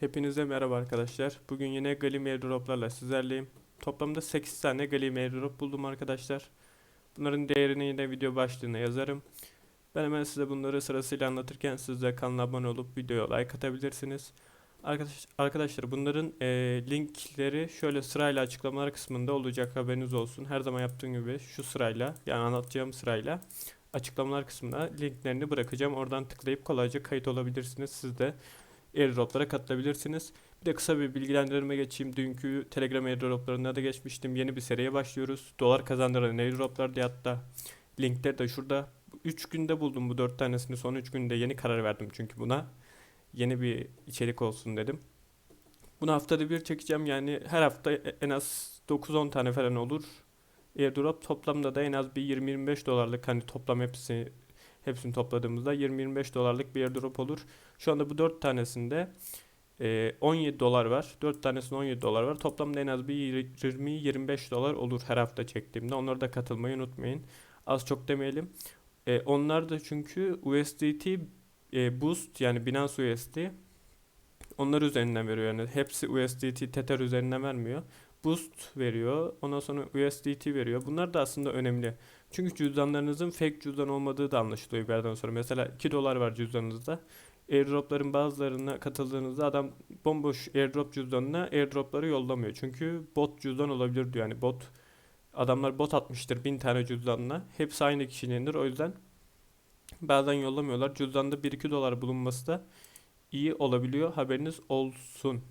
Hepinize merhaba arkadaşlar. Bugün yine Galim airdroplarla sizlerleyim. Toplamda 8 tane Galim airdrop buldum arkadaşlar. Bunların değerini yine video başlığına yazarım. Ben hemen size bunları sırasıyla anlatırken siz de kanala abone olup videoya like atabilirsiniz. Arkadaş, arkadaşlar bunların e, linkleri şöyle sırayla açıklamalar kısmında olacak haberiniz olsun. Her zaman yaptığım gibi şu sırayla yani anlatacağım sırayla açıklamalar kısmına linklerini bırakacağım. Oradan tıklayıp kolayca kayıt olabilirsiniz. Siz de airdroplara katılabilirsiniz. Bir de kısa bir bilgilendirme geçeyim. Dünkü Telegram airdroplarına da geçmiştim. Yeni bir seriye başlıyoruz. Dolar kazandıran airdroplar diye hatta linkleri de şurada. 3 günde buldum bu 4 tanesini. Son 3 günde yeni karar verdim çünkü buna. Yeni bir içerik olsun dedim. Bunu haftada bir çekeceğim. Yani her hafta en az 9-10 tane falan olur. Airdrop toplamda da en az bir 20-25 dolarlık hani toplam hepsi hepsini topladığımızda 20-25 dolarlık bir airdrop olur. Şu anda bu 4 tanesinde e, 17 dolar var. 4 tanesinde 17 dolar var. Toplamda en az bir 20-25 dolar olur her hafta çektiğimde. Onlara da katılmayı unutmayın. Az çok demeyelim. E, onlar da çünkü USDT e, Boost yani Binance USD onlar üzerinden veriyor yani. Hepsi USDT Tether üzerinden vermiyor. Boost veriyor. Ondan sonra USDT veriyor. Bunlar da aslında önemli. Çünkü cüzdanlarınızın fake cüzdan olmadığı da anlaşılıyor bir yerden sonra. Mesela 2 dolar var cüzdanınızda. Airdropların bazılarına katıldığınızda adam bomboş airdrop cüzdanına airdropları yollamıyor. Çünkü bot cüzdan olabilir diyor. Yani bot adamlar bot atmıştır bin tane cüzdanına. Hepsi aynı kişinindir. O yüzden bazen yollamıyorlar. Cüzdanda 1-2 dolar bulunması da iyi olabiliyor. Haberiniz olsun.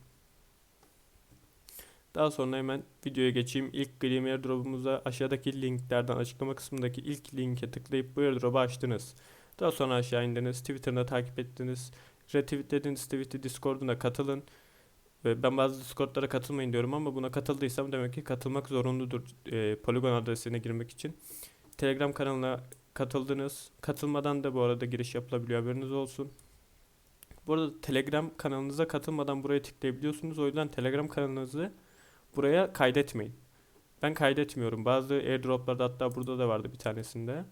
Daha sonra hemen videoya geçeyim. İlk Gleam airdrop'umuza aşağıdaki linklerden açıklama kısmındaki ilk linke tıklayıp bu airdrop'u açtınız. Daha sonra aşağı indiniz. Twitter'da takip ettiniz. Retweetlediniz tweet'i Discord'una katılın. Ben bazı Discord'lara katılmayın diyorum ama buna katıldıysam demek ki katılmak zorunludur e, Polygon adresine girmek için. Telegram kanalına katıldınız. Katılmadan da bu arada giriş yapılabiliyor haberiniz olsun. Bu arada Telegram kanalınıza katılmadan buraya tıklayabiliyorsunuz. O yüzden Telegram kanalınızı buraya kaydetmeyin. Ben kaydetmiyorum. Bazı airdroplarda hatta burada da vardı bir tanesinde.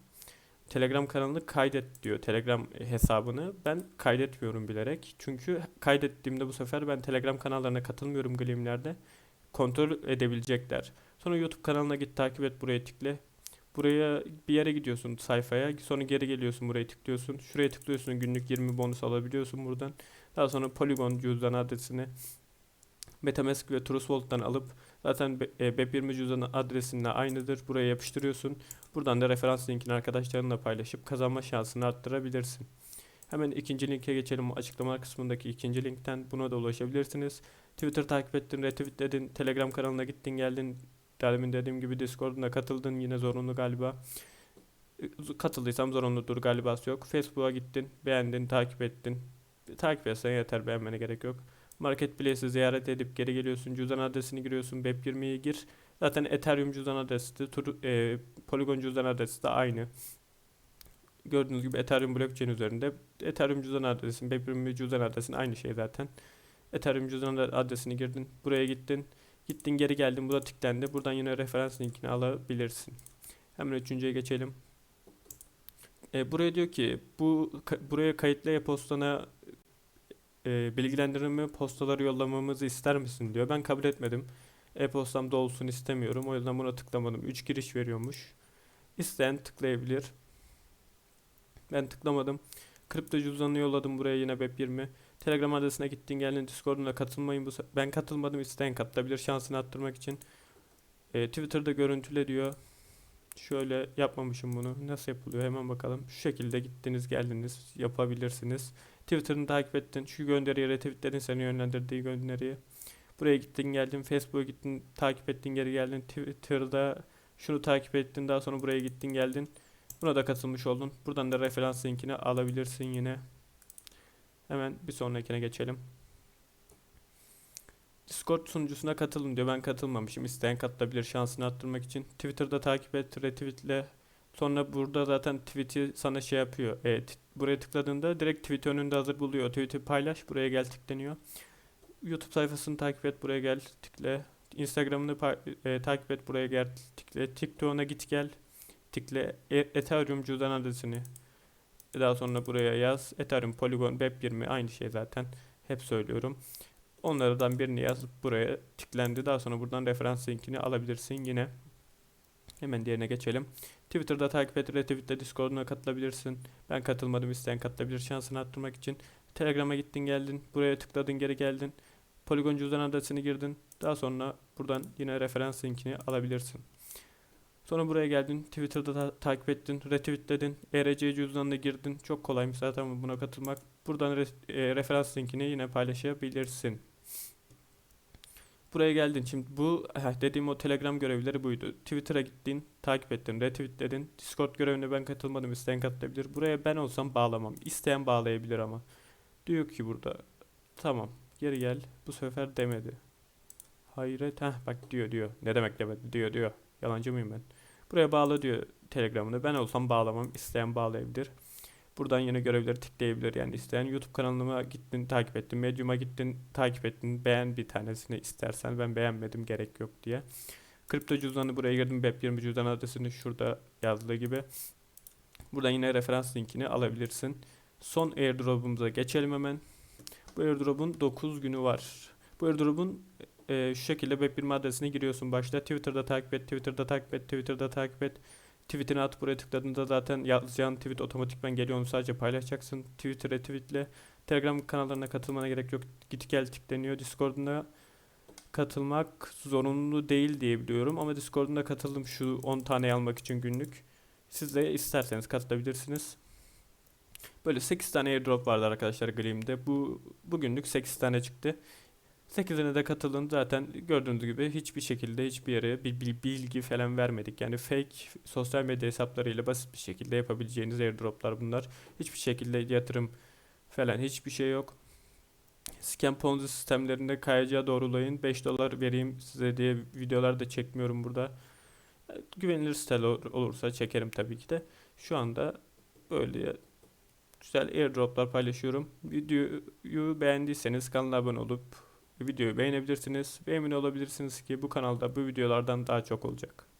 Telegram kanalını kaydet diyor. Telegram hesabını. Ben kaydetmiyorum bilerek. Çünkü kaydettiğimde bu sefer ben Telegram kanallarına katılmıyorum Gleam'lerde. Kontrol edebilecekler. Sonra YouTube kanalına git takip et buraya tıkla. Buraya bir yere gidiyorsun sayfaya. Sonra geri geliyorsun buraya tıklıyorsun. Şuraya tıklıyorsun günlük 20 bonus alabiliyorsun buradan. Daha sonra Polygon cüzdan adresini Metamask ve Trust alıp zaten BEP20 cüzdan adresinle aynıdır. Buraya yapıştırıyorsun. Buradan da referans linkini arkadaşlarınla paylaşıp kazanma şansını arttırabilirsin. Hemen ikinci linke geçelim. Açıklama kısmındaki ikinci linkten buna da ulaşabilirsiniz. Twitter takip ettin, retweetledin, Telegram kanalına gittin, geldin. Demin dediğim gibi Discord'una katıldın. Yine zorunlu galiba. Katıldıysam zorunludur galiba yok. Facebook'a gittin, beğendin, takip ettin. Takip etsen yeter, beğenmene gerek yok. Marketplace'i ziyaret edip geri geliyorsun. Cüzdan adresini giriyorsun. BEP20'yi gir. Zaten Ethereum cüzdan adresi de e, Polygon cüzdan adresi de aynı. Gördüğünüz gibi Ethereum blockchain üzerinde Ethereum cüzdan adresin, BEP20 cüzdan adresin aynı şey zaten. Ethereum cüzdan adresini girdin. Buraya gittin. Gittin geri geldin. Burada tıklandı. Buradan yine referans linkini alabilirsin. Hemen üçüncüye geçelim. E, buraya diyor ki bu buraya kayıtlı e-postana e, bilgilendirme postaları yollamamızı ister misin diyor. Ben kabul etmedim. E-postamda olsun istemiyorum. O yüzden buna tıklamadım. 3 giriş veriyormuş. İsteyen tıklayabilir. Ben tıklamadım. Kripto cüzdanını yolladım buraya yine BEP20. Telegram adresine gittin geldin Discord'una katılmayın. Bu ben katılmadım. İsteyen katılabilir şansını arttırmak için. E, Twitter'da görüntüle diyor. Şöyle yapmamışım bunu. Nasıl yapılıyor hemen bakalım. Şu şekilde gittiniz geldiniz yapabilirsiniz. Twitter'ını takip ettin. Şu gönderiye retweetledin seni yönlendirdiği gönderiyi. Buraya gittin geldin. Facebook'a gittin takip ettin geri geldin. Twitter'da şunu takip ettin. Daha sonra buraya gittin geldin. Buna da katılmış oldun. Buradan da referans linkini alabilirsin yine. Hemen bir sonrakine geçelim. Discord sunucusuna katılın diyor. Ben katılmamışım. İsteyen katılabilir şansını arttırmak için. Twitter'da takip et, retweetle. Sonra burada zaten tweet'i sana şey yapıyor. Evet, buraya tıkladığında direkt tweet önünde hazır buluyor. Tweet'i paylaş, buraya gel tıklanıyor. YouTube sayfasını takip et, buraya gel tıkla. Instagram'ını e, takip et, buraya gel tıkla. TikTok'una git gel tıkla. E Ethereum cüzdan adresini daha sonra buraya yaz. Ethereum, Polygon, Web20 aynı şey zaten. Hep söylüyorum. Onlardan birini yazıp buraya tıklendi. Daha sonra buradan referans linkini alabilirsin yine. Hemen diğerine geçelim. Twitter'da takip et, retweetle Discord'una katılabilirsin. Ben katılmadım isteyen katılabilir şansını arttırmak için. Telegram'a gittin geldin. Buraya tıkladın geri geldin. Polygon cüzdan adresini girdin. Daha sonra buradan yine referans linkini alabilirsin. Sonra buraya geldin. Twitter'da ta- takip ettin. Retweetledin. ERC cüzdanına girdin. Çok kolaymış zaten buna katılmak. Buradan re- e, referans linkini yine paylaşabilirsin. Buraya geldin. Şimdi bu heh, dediğim o Telegram görevleri buydu. Twitter'a gittin, takip ettin, retweetledin. Discord görevine ben katılmadım. isteyen katılabilir. Buraya ben olsam bağlamam. İsteyen bağlayabilir ama. Diyor ki burada tamam geri gel. Bu sefer demedi. Hayret heh bak diyor diyor. Ne demek demedi diyor diyor. Yalancı mıyım ben? Buraya bağla diyor Telegram'ını. Ben olsam bağlamam. isteyen bağlayabilir. Buradan yine görevleri tıklayabilir. Yani isteyen YouTube kanalıma gittin takip ettin. Medium'a gittin takip ettin. Beğen bir tanesini istersen. Ben beğenmedim gerek yok diye. Kripto cüzdanı buraya girdim. BEP20 cüzdan adresini şurada yazdığı gibi. Buradan yine referans linkini alabilirsin. Son airdrop'umuza geçelim hemen. Bu airdrop'un 9 günü var. Bu airdrop'un e, şu şekilde web1 adresine giriyorsun başta. Twitter'da takip et, Twitter'da takip et, Twitter'da takip et. Tweetini at buraya tıkladığında zaten yazacağın tweet otomatikman geliyor. Onu sadece paylaşacaksın. Twitter retweetle. Telegram kanallarına katılmana gerek yok. Git gel tıklanıyor. Discord'una katılmak zorunlu değil diye biliyorum. Ama Discord'una katıldım şu 10 tane almak için günlük. Siz de isterseniz katılabilirsiniz. Böyle 8 tane airdrop vardı arkadaşlar Gleam'de. Bu bugünlük 8 tane çıktı. 8'ine de katılın zaten gördüğünüz gibi hiçbir şekilde hiçbir yere bir bil- bilgi falan vermedik. Yani fake sosyal medya hesaplarıyla basit bir şekilde yapabileceğiniz airdroplar bunlar. Hiçbir şekilde yatırım falan hiçbir şey yok. Scam Ponzi sistemlerinde kayacağı doğrulayın. 5 dolar vereyim size diye videolar da çekmiyorum burada. Güvenilir site ol- olursa çekerim tabii ki de. Şu anda böyle güzel airdroplar paylaşıyorum. Videoyu beğendiyseniz kanala abone olup videoyu beğenebilirsiniz ve emin olabilirsiniz ki bu kanalda bu videolardan daha çok olacak.